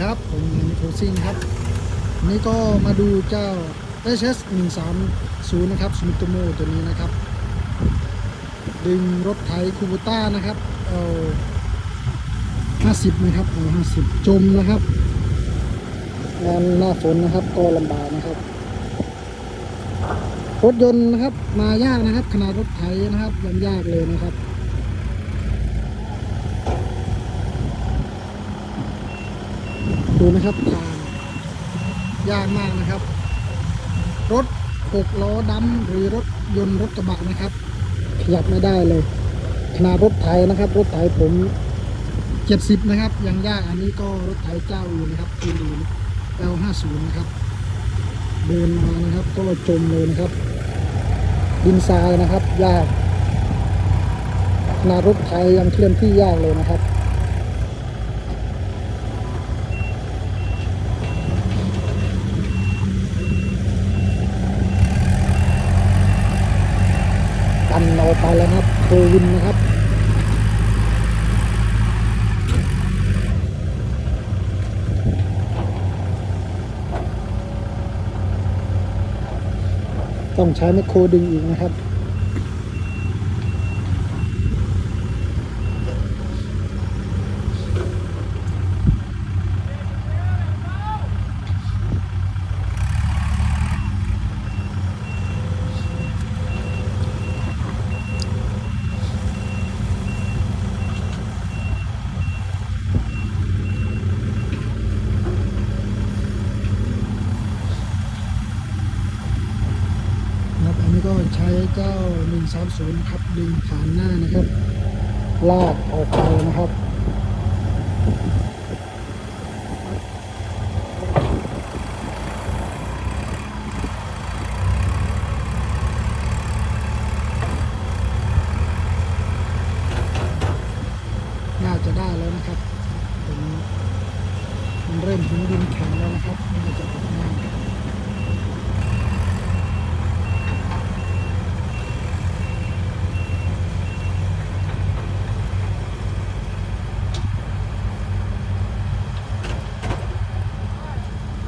ครับ ผมยมิโคซิงครับวันนี้ก็มาดูเจ้า HS 1 3 0นะครับสมิโตโมตัวนี้นะครับ ดึงรถไถคูบูต้านะครับเอา50นะครับเอา50 จมนะครับงานหน้าฝนนะครับก็ลำบากนะครับรถยนต์นะครับมายากนะครับ ขนาดรถไถนะครับยังยากเลยนะครับ ดูนะครับทางยากมากนะครับ รถหกล้อดำหรือรถยนต์รถกระบะนะครับ ขยับไม่ได้เลยขนาดรถไถนะครับ รถไถผมเจ็ดสิบนะครับ ยังยากอันนี้ก็รถไถเจ้าอื่นนะครับทีอื่น L50 นะครับ เดินมานะครับก็จมเลยนะครับ ดินทรายนะครับ ยากขนาดรถไถยังเคลื่อนที่ยากเลยนะครับ เอาไปแล้วนะครับโควินนะครับต้องใช้ไมคโครดึงอีกนะครับ ก็ใช้เจ้า 130ครับ ดึงผ่านหน้านะครับ ลากออกไปนะครับน่าจะได้แล้วนะครับ มันเริ่มถึงดินแข็งแล้วนะครับน่าจะออกง่าย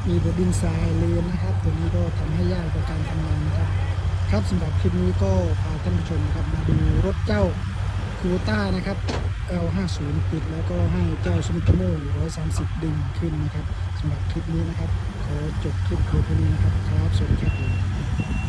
มีแต่ดินทรายเลนนะครับตัวนี้ก็ทำให้ยากต่อการทำงานนะครับ ครับสำหรับคลิปนี้ก็พาท่านผู้ชมครับมาดูรถเจ้าคูต้านะครับ L50 ปิดแล้วก็ให้เจ้าสมิธโม130 ดึงขึ้นนะครับสำหรับคลิปนี้นะครับ ขอจบคลิปเพียงเท่านี้นะครับ ครับ สวัสดีครับ